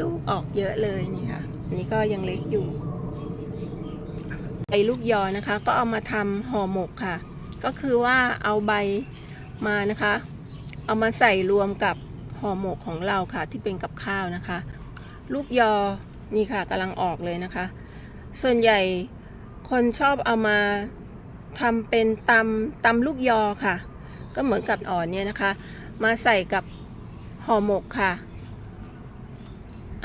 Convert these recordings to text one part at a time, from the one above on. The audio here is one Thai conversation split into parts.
ลูกออกเยอะเลยนี่ค่ะอันนี้ก็ยังเล็กอยู่ใบลูกยอนะคะ ก็เอามาทำห่อหมกค่ะ ก็คือว่าเอาใบมานะคะ เอามาใส่รวมกับห่อหมกของเราค่ะ ที่เป็นกับข้าวนะคะ ลูกยอนี่ค่ะกำลังออกเลยนะคะ ส่วนใหญ่คนชอบเอามาทำเป็นตำตำลูกยอค่ะ ก็เหมือนกับอ่อนเนี่ยนะคะ มาใส่กับห่อหมกค่ะ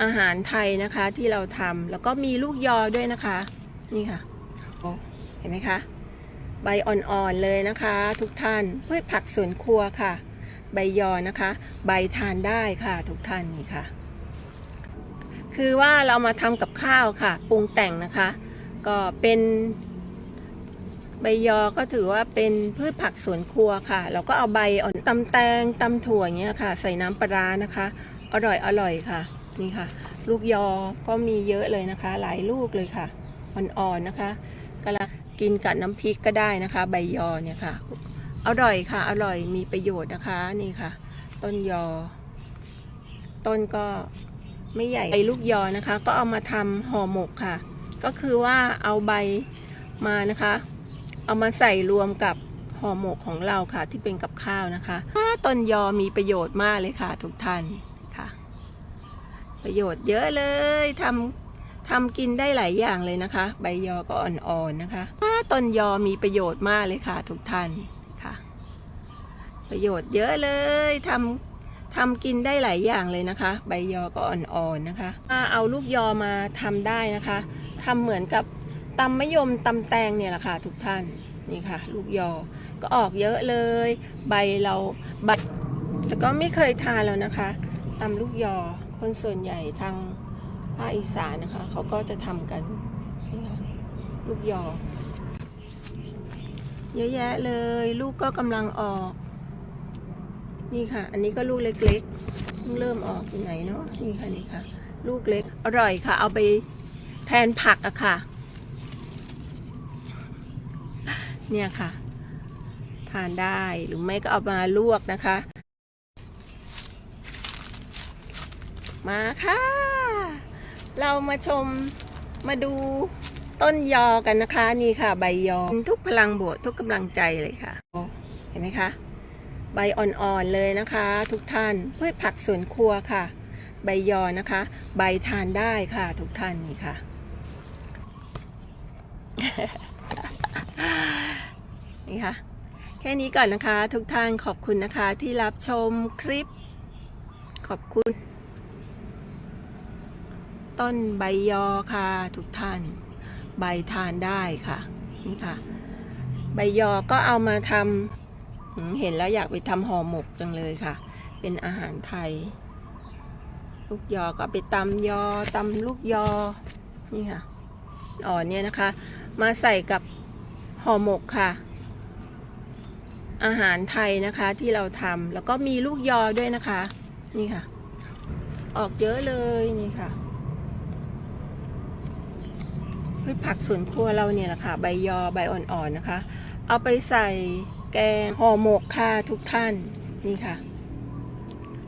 อาหารไทยนะคะที่เราทำแล้วก็มีลูกยอด้วยนะคะ นี่ค่ะ เห็นไหมคะ ใบอ่อนๆเลยนะคะ ทุกท่านพืชผักสวนครัวค่ะ ใบยอนะคะ ใบทานได้ค่ะทุกท่านนี่ค่ะ คือว่าเรามาทำกับข้าวค่ะ ปรุงแต่งนะคะ ก็เป็นใบยอก็ถือว่าเป็นพืชผักสวนครัวค่ะ เราก็เอาใบอ่อนตำแตงตำถั่วอย่างเงี้ยค่ะ ใส่น้ำปลานะคะ อร่อยอร่อยค่ะ นี่ค่ะ ลูกยอก็มีเยอะเลยนะคะ หลายลูกเลยค่ะอ่อนๆนะคะกำลังกินกับน้ำพริกก็ได้นะคะ ใบยอเนี่ยค่ะอร่อยค่ะ อร่อยมีประโยชน์นะคะนี่ค่ะ ต้นยอ ต้นก็ไม่ใหญ่ใบลูกยอนะคะ ก็เอามาทำห่อหมกค่ะ ก็คือว่าเอาใบมานะคะ เอามาใส่รวมกับห่อหมกของเราค่ะ ที่เป็นกับข้าวนะคะต้นยอมีประโยชน์มากเลยค่ะ ทุกท่าน ประโยชน์เยอะเลยทำทำกินได้หลายอย่างเลยนะคะ ใบยอก็อ่อนๆนะคะต้นยอมีประโยชน์มากเลยค่ะ ทุกท่านค่ะ ประโยชน์เยอะเลยทำทำกินได้หลายอย่างเลยนะคะ ใบยอก็อ่อนๆนะคะถ้าเอาลูกยอมาทำได้นะคะทำเหมือนกับตำมะยมตำแตงเนี่ยแหละค่ะ ทุกท่านนี่ค่ะ ลูกยอก็ออกเยอะเลย ใบเราใบแต่ก็ไม่เคยทานแล้วนะคะตำลูกยอ คนส่วนใหญ่ทางภาคอีสานนะคะ เขาก็จะทำกันนี่ค่ะลูกยอ เยอะแยะเลย ลูกก็กำลังออก นี่ค่ะ อันนี้ก็ลูกเล็กๆเพิ่งเริ่มออกที่ไหนเนาะนี่ค่ะนี่ค่ะ ลูกเล็กอร่อยค่ะ เอาไปแทนผักอะค่ะ เนี่ยค่ะ ทานได้หรือไม่ก็เอามาลวกนะคะ มาค่ะ เรามาชมมาดูต้นยอกันนะคะ นี่ค่ะ ใบยอทุกพลังบวกทุกกำลังใจเลยค่ะ เห็นไหมคะ ใบอ่อนๆเลยนะคะ ทุกท่านพืชผักสวนครัวค่ะ ใบยอนะคะ ใบทานได้ค่ะ ทุกท่านนี่ค่ะ นี่ค่ะ แค่นี้ก่อนนะคะ ทุกท่านขอบคุณนะคะที่รับชมคลิป ขอบคุณ ต้นใบยอค่ะทุกท่าน ใบทานได้ค่ะ นี่ค่ะ ใบยอก็เอามาทำเห็นแล้วอยากไปทำห่อหมกจังเลยค่ะ เป็นอาหารไทย ลูกยอก็ไปตำยอตำลูกยอ นี่ค่ะอ่อนเนี่ยนะคะ มาใส่กับห่อหมกค่ะ อาหารไทยนะคะที่เราทำแล้วก็มีลูกยอด้วยนะคะ นี่ค่ะ ออกเยอะเลยนี่ค่ะ พืชผักสวนครัวเราเนี่ยแหละค่ะ ใบยอใบอ่อนๆนะคะ เอาไปใส่แกงห่อหมกค่ะทุกท่านนี่ค่ะ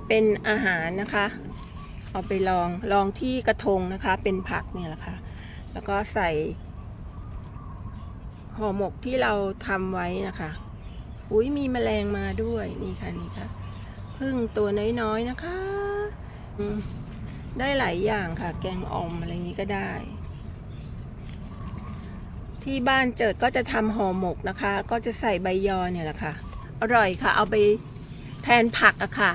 เป็นอาหารนะคะ เอาไปลองลองที่กระทงนะคะ เป็นผักเนี่ยแหละค่ะ แล้วก็ใส่ห่อหมกที่เราทำไว้นะคะ อุ้ยมีแมลงมาด้วยนี่ค่ะนี่ค่ะพึ่งตัวน้อยๆนะคะ ได้หลายอย่างค่ะ แกงอ่อมอะไรนี้ก็ได้ ที่บ้านเจิดก็จะทำห่อหมกนะคะ ก็จะใส่ใบยอเนี่ยแหละค่ะ อร่อยค่ะ เอาไปแทนผักอะค่ะ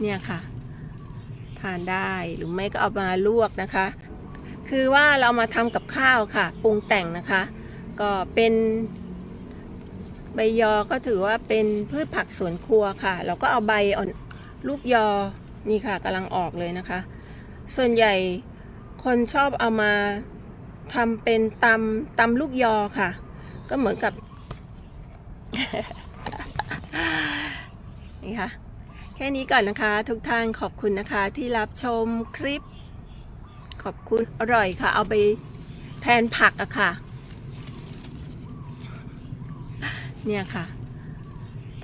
เนี่ยค่ะทานได้หรือไม่ก็เอามาลวกนะคะ คือว่าเรามาทำกับข้าวค่ะ ปรุงแต่งนะคะ ก็เป็นใบยอก็ถือว่าเป็นพืชผักสวนครัวค่ะ เราก็เอาใบอ่อนลูกยอนี่ค่ะกำลังออกเลยนะคะ ส่วนใหญ่ คนชอบเอามาทำเป็นตำตำลูกยอค่ะ ก็เหมือนกับ นี่ค่ะ แค่นี้ก่อนนะคะ ทุกท่านขอบคุณนะคะที่รับชมคลิป ขอบคุณอร่อยค่ะ เอาไปแทนผักอะค่ะ เนี่ยค่ะ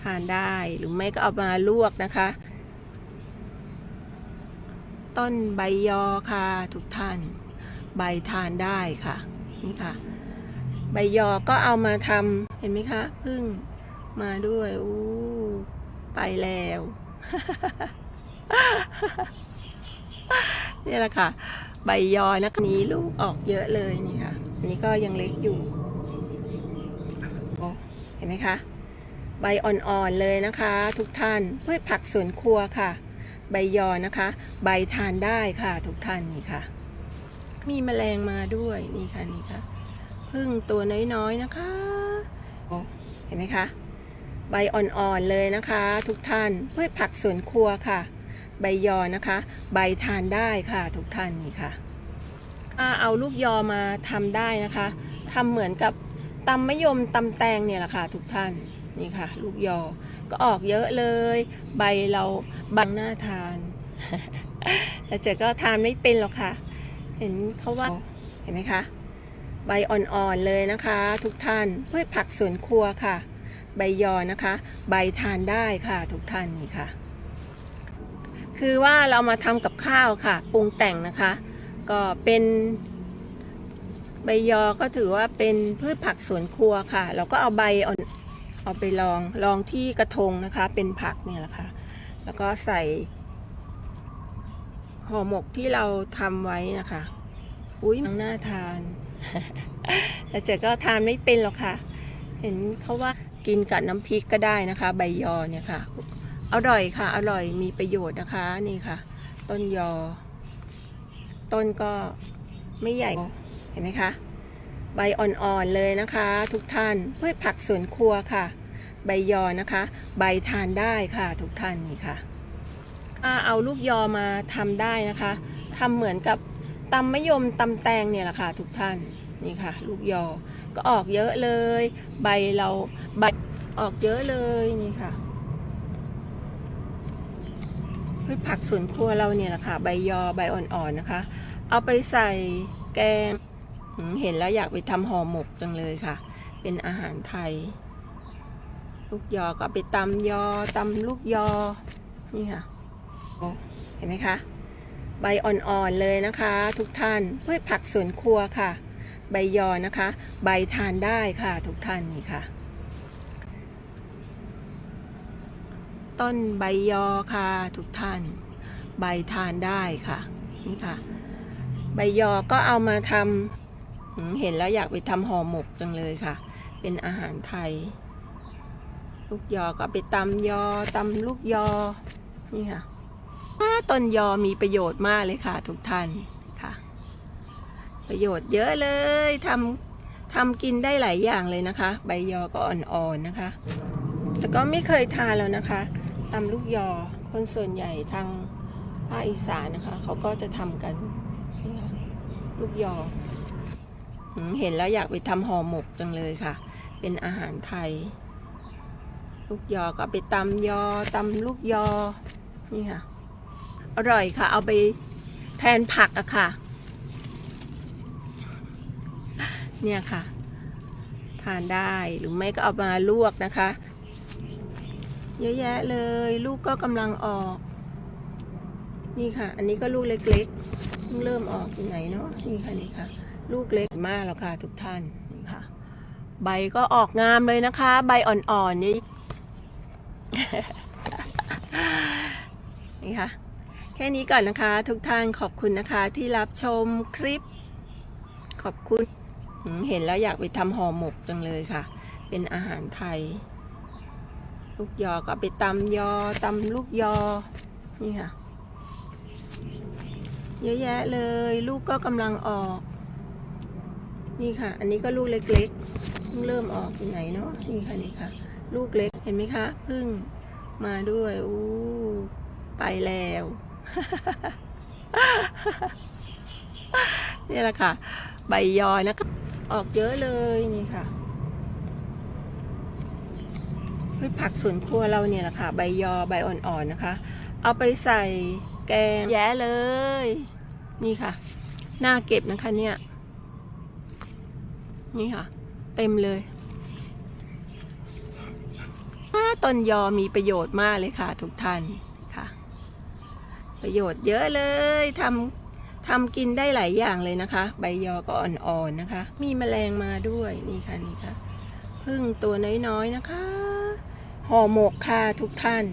ทานได้หรือไม่ก็เอามาลวกนะคะ ต้นใบยอค่ะ ทุกท่าน ใบทานได้ค่ะ นี่ค่ะ ใบยอก็เอามาทำเห็นไหมคะพึ่งมาด้วยอู้ไปแล้วนี่แหละค่ะ ใบยอนะคะนี้ลูกออกเยอะเลยนี่ค่ะ อันนี้ก็ยังเล็กอยู่เห็นไหมคะ ใบอ่อนๆเลยนะคะ ทุกท่านพืชผักสวนครัวค่ะ ใบยอนะคะ ใบทานได้ค่ะทุกท่านนี่ค่ะ มีแมลงมาด้วยนี่ค่ะนี่ค่ะพึ่งตัวน้อยๆนะคะเห็นไหมคะ ใบอ่อนๆเลยนะคะ ทุกท่านพืชผักสวนครัวค่ะ ใบยอนะคะ ใบทานได้ค่ะ ทุกท่านนี่ค่ะถ้าเอาลูกยอมาทำได้นะคะทำเหมือนกับตำมะยมตำแตงเนี่ยแหละค่ะ ทุกท่านนี่ค่ะ ลูกยอ ก็ออกเยอะเลย ใบเราบังหน้าทานแต่เจ๊ก็ทานไม่เป็นหรอกค่ะ เห็นเขาว่าเห็นไหมคะ ใบอ่อนๆเลยนะคะ ทุกท่านพืชผักสวนครัวค่ะ ใบยอนะคะ ใบทานได้ค่ะ ทุกท่านนี่ค่ะ คือว่าเรามาทำกับข้าวค่ะปรุงแต่งนะคะ ก็เป็นใบยอก็ถือว่าเป็นพืชผักสวนครัวค่ะ เราก็เอาใบอ่อน เอาไปลองลองที่กระทงนะคะ เป็นผักเนี่ยแหละค่ะ แล้วก็ใส่ห่อหมกที่เราทำไว้นะคะ อุ้ยน่าทานแต่เจ๊ก็ทานไม่เป็นหรอกค่ะ เห็นเขาว่ากินกับน้ำพริกก็ได้นะคะ ใบยอเนี่ยค่ะ อร่อยค่ะ อร่อยมีประโยชน์นะคะนี่ค่ะ ต้นยอ ต้นก็ไม่ใหญ่เห็นไหมคะ ใบอ่อนๆเลยนะคะ ทุกท่านพืชผักสวนครัวค่ะ ใบยอนะคะ ใบทานได้ค่ะทุกท่านนี่ค่ะถ้าเอาลูกยอมาทำได้นะคะทำเหมือนกับตำมะยมตำแตงเนี่ยแหละค่ะทุกท่านนี่ค่ะ ลูกยอก็ออกเยอะเลย ใบเราใบออกเยอะเลยนี่ค่ะพืชผักสวนครัวเราเนี่ยแหละค่ะ ใบยอใบอ่อนๆนะคะ เอาไปใส่แกง เห็นแล้วอยากไปทำห่อหมกจังเลยค่ะ เป็นอาหารไทย ลูกยอก็ไปตำยอตำลูกยอ นี่ค่ะ เห็นไหมคะ ใบอ่อนๆเลยนะคะ ทุกท่านพืชผักสวนครัวค่ะ ใบยอนะคะ ใบทานได้ค่ะ ทุกท่านนี่ค่ะ ต้นใบยอค่ะทุกท่าน ใบทานได้ค่ะ นี่ค่ะ ใบยอก็เอามาทำ เห็นแล้วอยากไปทำห่อหมกจังเลยค่ะ เป็นอาหารไทย ลูกยอก็ไปตำยอตำลูกยอ นี่ค่ะอ่าต้นยอมีประโยชน์มากเลยค่ะ ทุกท่านค่ะ ประโยชน์เยอะเลยทำทำกินได้หลายอย่างเลยนะคะ ใบยอก็อ่อนๆนะคะแต่ก็ไม่เคยทานแล้วนะคะตำลูกยอคนส่วนใหญ่ทางภาคอีสานนะคะ เขาก็จะทำกันนี่ค่ะลูกยอ เห็นแล้วอยากไปทำห่อหมกจังเลยค่ะ เป็นอาหารไทย ลูกยอก็ไปตำยอตำลูกยอ นี่ค่ะ อร่อยค่ะ เอาไปแทนผักอะค่ะ เนี่ยค่ะ ทานได้หรือไม่ก็เอามาลวกนะคะ เยอะแยะเลย ลูกก็กำลังออก นี่ค่ะ อันนี้ก็ลูกเล็กๆเพิ่งเริ่มออกอยู่ไหนเนาะนี่ค่ะนี่ค่ะ ลูกเล็กมากแล้วค่ะทุกท่านนี่ค่ะ ใบก็ออกงามเลยนะคะ ใบอ่อนๆนี่นี่ค่ะ แค่นี้ก่อนนะคะ ทุกท่านขอบคุณนะคะ ที่รับชมคลิป ขอบคุณ เห็นแล้วอยากไปทำห่อหมกจังเลยค่ะ เป็นอาหารไทย ลูกยอก็ไปตำยอตำลูกยอ นี่ค่ะ เยอะแยะเลย ลูกก็กำลังออก นี่ค่ะ อันนี้ก็ลูกเล็กๆเพิ่งเริ่มออกอยู่ไหนเนาะนี่ค่ะนี่ค่ะ ลูกเล็กเห็นไหมคะเพิ่งมาด้วยอู้ไปแล้วนี่แหละค่ะ ใบยอยนะคะ ออกเยอะเลยนี่ค่ะพืชผักสวนครัวเราเนี่ยแหละค่ะ ใบยอใบอ่อนๆนะคะ เอาไปใส่แกงแย้เลย นี่ค่ะ น่าเก็บนะคะเนี่ย นี่ค่ะ เต็มเลยอ่าต้นยอมีประโยชน์มากเลยค่ะ ทุกท่านค่ะ ประโยชน์เยอะเลยทำทำกินได้หลายอย่างเลยนะคะ ใบยอก็อ่อนๆนะคะ มีแมลงมาด้วยนี่ค่ะนี่ค่ะพึ่งตัวน้อยๆนะคะห่อหมกค่ะทุกท่าน